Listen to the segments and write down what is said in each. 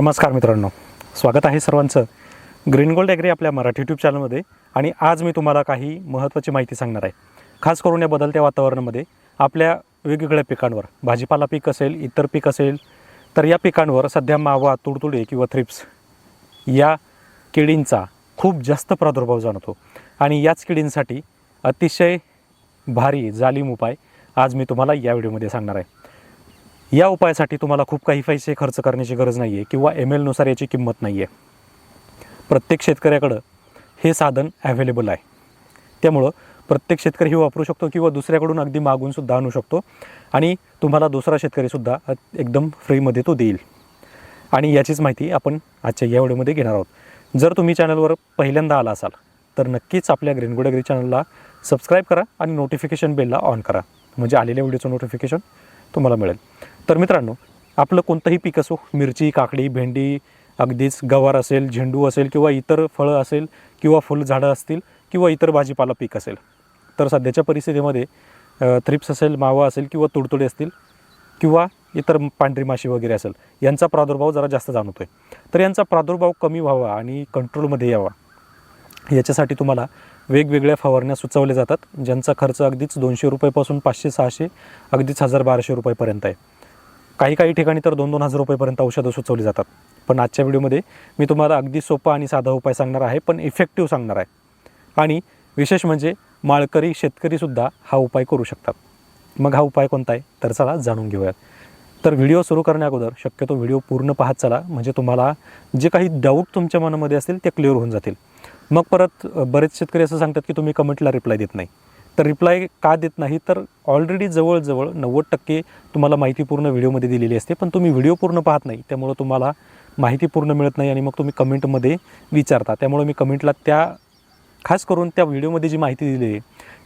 नमस्कार मित्रांनो. स्वागत आहे सर्वांचं ग्रीन गोल्ड ॲग्री आपल्या मराठी यूट्यूब चॅनलमध्ये आणि आज मी तुम्हाला काही महत्त्वाची माहिती सांगणार आहे. खास करून या बदलत्या वातावरणामध्ये आपल्या वेगवेगळ्या पिकांवर भाजीपाला पीक असेल इतर पीक असेल तर या पिकांवर सध्या मावा तुडतुडे किंवा थ्रिप्स या किडींचा खूप जास्त प्रादुर्भाव जाणवतो. आणि याच किडींसाठी अतिशय भारी जालीम उपाय आज मी तुम्हाला या व्हिडिओमध्ये सांगणार आहे. या उपायासाठी तुम्हाला खूप काही पैसे खर्च करण्याची गरज नाही आहे किंवा एम एलनुसार याची किंमत नाही आहे प्रत्येक शेतकऱ्याकडं हे साधन ॲव्हेलेबल आहे. त्यामुळं प्रत्येक शेतकरी हे वापरू शकतो किंवा दुसऱ्याकडून अगदी मागूनसुद्धा आणू शकतो आणि तुम्हाला दुसरा शेतकरीसुद्धा एकदम फ्रीमध्ये तो देईल. आणि याचीच माहिती आपण आजच्या या व्हिडिओमध्ये घेणार आहोत. जर तुम्ही चॅनलवर पहिल्यांदा आला असाल तर नक्कीच आपल्या ग्रीन गुडेग्री चॅनलला सबस्क्राईब करा आणि नोटिफिकेशन बेलला ऑन करा. म्हणजे आलेल्या व्हिडिओचं नोटिफिकेशन तुम्हाला मिळेल. तर मित्रांनो आपलं कोणतंही पीक असो मिरची काकडी भेंडी अगदीच गवार असेल झेंडू असेल किंवा इतर फळं असेल किंवा फुलझाडं असतील किंवा इतर भाजीपाला पीक असेल तर सध्याच्या परिस्थितीमध्ये थ्रिप्स असेल मावा असेल किंवा तुडतुडे असतील किंवा इतर पांढरी माशी वगैरे असेल यांचा प्रादुर्भाव जरा जास्त जाणवतो आहे तर यांचा प्रादुर्भाव कमी व्हावा आणि कंट्रोलमध्ये यावा. याच्यासाठी तुम्हाला वेगवेगळ्या फवारण्या सुचवल्या जातात ज्यांचा खर्च अगदीच दोनशे रुपयेपासून पाचशे सहाशे अगदीच हजार बाराशे रुपयेपर्यंत आहे. काही काही ठिकाणी तर दोन दोन हजार रुपयेपर्यंत औषधं सुचवली जातात. पण आजच्या व्हिडिओमध्ये मी तुम्हाला अगदी सोपा आणि साधा उपाय सांगणार आहे पण इफेक्टिव्ह सांगणार आहे. आणि विशेष म्हणजे माळकरी शेतकरीसुद्धा हा उपाय करू शकतात. मग हा उपाय कोणता आहे? तर चला जाणून घेऊयात. तर व्हिडिओ सुरू करण्याअगोदर शक्यतो व्हिडिओ पूर्ण पाहत चला म्हणजे तुम्हाला जे काही डाऊट तुमच्या मनामध्ये असतील ते क्लिअर होऊन जातील. मग परत बरेच शेतकरी असं सांगतात की तुम्ही कमेंटला रिप्लाय देत नाही. तर रिप्लाय का देत नाही तर ऑलरेडी जवळजवळ नव्वद टक्के तुम्हाला माहिती पूर्ण व्हिडिओमध्ये दिलेली असते. पण तुम्ही व्हिडिओ पूर्ण पाहत नाही त्यामुळं तुम्हाला माहिती पूर्ण मिळत नाही आणि मग तुम्ही कमेंटमध्ये विचारता. त्यामुळे मी कमेंटला त्या खास करून त्या व्हिडिओमध्ये जी माहिती दिली आहे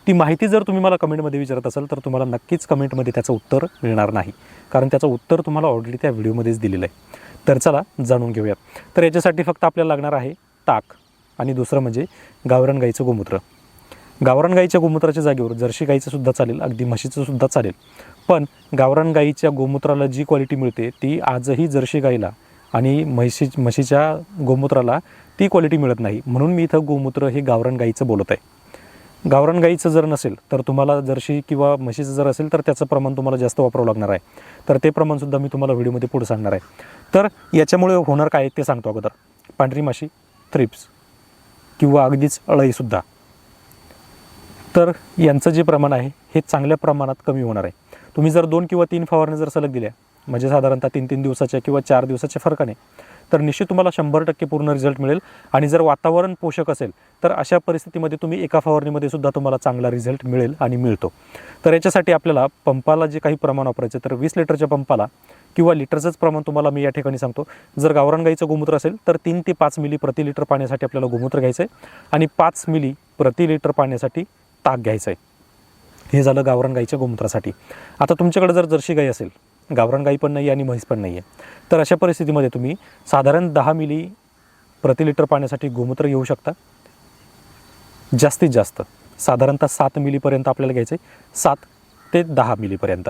ती माहिती जर तुम्ही मला कमेंटमध्ये विचारत असाल तर तुम्हाला नक्कीच कमेंटमध्ये त्याचं उत्तर मिळणार नाही. कारण त्याचं उत्तर तुम्हाला ऑलरेडी त्या व्हिडिओमध्येच दिलेलं आहे. तर चला जाणून घेऊयात. तर याच्यासाठी फक्त आपल्याला लागणार आहे ताक आणि दुसरं म्हणजे गावरण गाईचं गोमूत्र. गावरान गाईच्या गोमूत्राच्या जागेवर जर्शी गाईचं सुद्धा चालेल अगदी म्हशीचं सुद्धा चालेल. पण गावरान गाईच्या गोमूत्राला जी क्वालिटी मिळते ती आजही जर्शी गाईला आणि म्हशी म्हशीच्या गोमूत्राला ती क्वालिटी मिळत नाही. म्हणून मी इथं गोमूत्र हे गावरान गाईचं बोलत आहे. गावरान गाईचं जर नसेल तर तुम्हाला जर्शी किंवा म्हशीचं जर असेल तर त्याचं प्रमाण तुम्हाला जास्त वापरावं लागणार आहे. तर ते प्रमाणसुद्धा मी तुम्हाला व्हिडिओमध्ये पुढे सांगणार आहे. तर याच्यामुळे होणार काय ते सांगतो अगोदर. पांढरी माशी थ्रिप्स किंवा अगदीच अळईसुद्धा तर यांचं जे प्रमाण आहे हे चांगल्या प्रमाणात कमी होणार आहे. तुम्ही जर दोन किंवा तीन फवारण्या जर सलग दिल्या म्हणजे साधारणतः तीन तीन दिवसाच्या किंवा चार दिवसाच्या फरकाने तर निश्चित तुम्हाला शंभर टक्के पूर्ण रिझल्ट मिळेल. आणि जर वातावरण पोषक असेल तर अशा परिस्थितीमध्ये तुम्ही एका फवारणीमध्ये सुद्धा तुम्हाला चांगला रिझल्ट मिळेल आणि मिळतो. तर याच्यासाठी आपल्याला पंपाला जे काही प्रमाण वापरायचं तर वीस लिटरच्या पंपाला किंवा लिटरचंच प्रमाण तुम्हाला मी या ठिकाणी सांगतो. जर गावरान गाईचं गोमूत्र असेल तर तीन ते पाच मिली प्रति लिटर पाण्यासाठी आपल्याला गोमूत्र घ्यायचं आहे. आणि पाच मिली प्रति लिटर पाण्यासाठी ताक घ्यायचं आहे. हे झालं गावरान गाईच्या गोमूत्रासाठी. आता तुमच्याकडे जर जर्शी गाई असेल गावरान गाई पण नाही आहे आणि म्हैस पण नाही आहे तर अशा परिस्थितीमध्ये तुम्ही साधारण दहा मिली प्रति लिटर पाण्यासाठी गोमूत्र घेऊ शकता. जास्तीत जास्त साधारणतः सात मिलीपर्यंत आपल्याला घ्यायचं आहे सात ते दहा मिलीपर्यंत.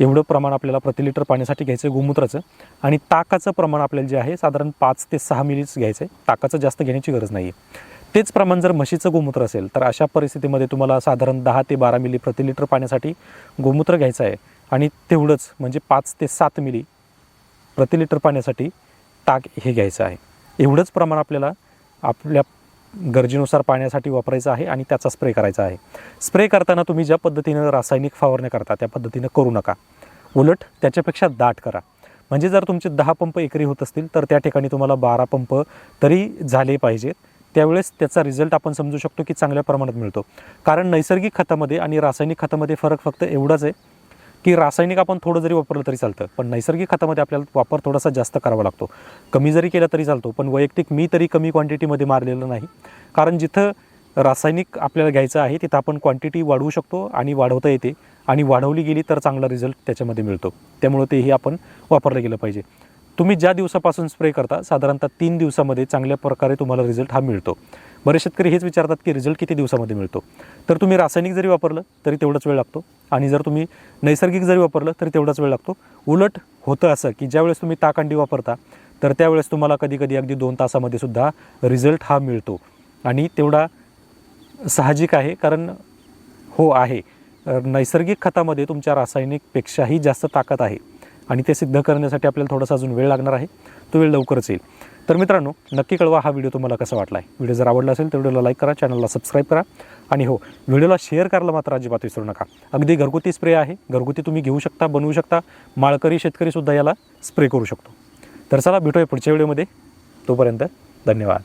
एवढं प्रमाण आपल्याला प्रति लिटर पाण्यासाठी घ्यायचं आहे गोमूत्राचं. आणि ताकाचं प्रमाण आपल्याला जे आहे साधारण पाच ते सहा मिलीच घ्यायचं आहे ताकाचं जास्त घेण्याची गरज नाही आहे तेच प्रमाण जर म्हशीचं गोमूत्र असेल तर अशा परिस्थितीमध्ये तुम्हाला साधारण दहा ते बारा मिली प्रति लिटर पाण्यासाठी गोमूत्र घ्यायचं आहे. आणि तेवढंच म्हणजे पाच ते सात मिली प्रति लिटर पाण्यासाठी ताक हे घ्यायचं आहे. एवढंच प्रमाण आपल्याला आपल्या गरजेनुसार पाण्यासाठी वापरायचं आहे आणि त्याचा स्प्रे करायचा आहे. स्प्रे करताना तुम्ही ज्या पद्धतीनं रासायनिक फवारण्या करता त्या पद्धतीनं करू नका. उलट त्याच्यापेक्षा दाट करा. म्हणजे जर तुमचे दहा पंप एकरी होत असतील तर त्या ठिकाणी तुम्हाला बारा पंप तरी झाले पाहिजेत. त्यावेळेस त्याचा रिझल्ट आपण समजू शकतो की चांगल्या प्रमाणात मिळतो. कारण नैसर्गिक खतामध्ये आणि रासायनिक खतामध्ये फरक फक्त एवढाच आहे की रासायनिक आपण थोडं जरी वापरलं तरी चालतं पण नैसर्गिक खतामध्ये आपल्याला वापर थोडासा जास्त करावा लागतो. कमी जरी केला तरी चालतो पण वैयक्तिक मी तरी कमी क्वांटिटीमध्ये मारलेलं नाही. कारण जिथं रासायनिक आपल्याला घ्यायचं आहे तिथं आपण क्वांटिटी वाढवू शकतो आणि वाढवता येते. आणि वाढवली गेली तर चांगला रिझल्ट त्याच्यामध्ये मिळतो. त्यामुळं तेही आपण वापरलं गेलं पाहिजे. तुम्ही ज्या दिवसापासून स्प्रे करता साधारणतः तीन दिवसामध्ये चांगल्या प्रकारे तुम्हाला रिझल्ट हा मिळतो. बरेच शेतकरी हेच विचारतात की रिझल्ट किती दिवसामध्ये मिळतो? तर तुम्ही रासायनिक जरी वापरलं तरी तेवढाच वेळ लागतो. आणि जर तुम्ही नैसर्गिक जरी वापरलं तरी तेवढाच वेळ लागतो. उलट होतं असं की ज्यावेळेस तुम्ही ताक अंडी वापरता तर त्यावेळेस तुम्हाला कधी कधी अगदी दोन तासामध्ये सुद्धा रिझल्ट हा मिळतो. आणि तेवढा साहजिक आहे कारण हो आहे. नैसर्गिक खतामध्ये तुमच्या रासायनिकपेक्षाही जास्त ताकद आहे. आणि ते सिद्ध करण्यासाठी आपल्याला थोडासा अजून वेळ लागणार आहे. तो वेळ लवकरच येईल. तर मित्रांनो नक्की कळवा हा व्हिडिओ तुम्हाला कसा वाटला आहे व्हिडिओ जर आवडला असेल तर व्हिडिओला लाईक करा चॅनलला सबस्क्राईब करा. आणि हो व्हिडिओला शेअर करायला मात्र अजिबात विसरू नका. अगदी घरगुती स्प्रे आहे. घरगुती तुम्ही घेऊ शकता बनवू शकता. माळकरी शेतकरीसुद्धा याला स्प्रे करू शकतो. तर चला भेटूया पुढच्या व्हिडिओमध्ये. तोपर्यंत धन्यवाद.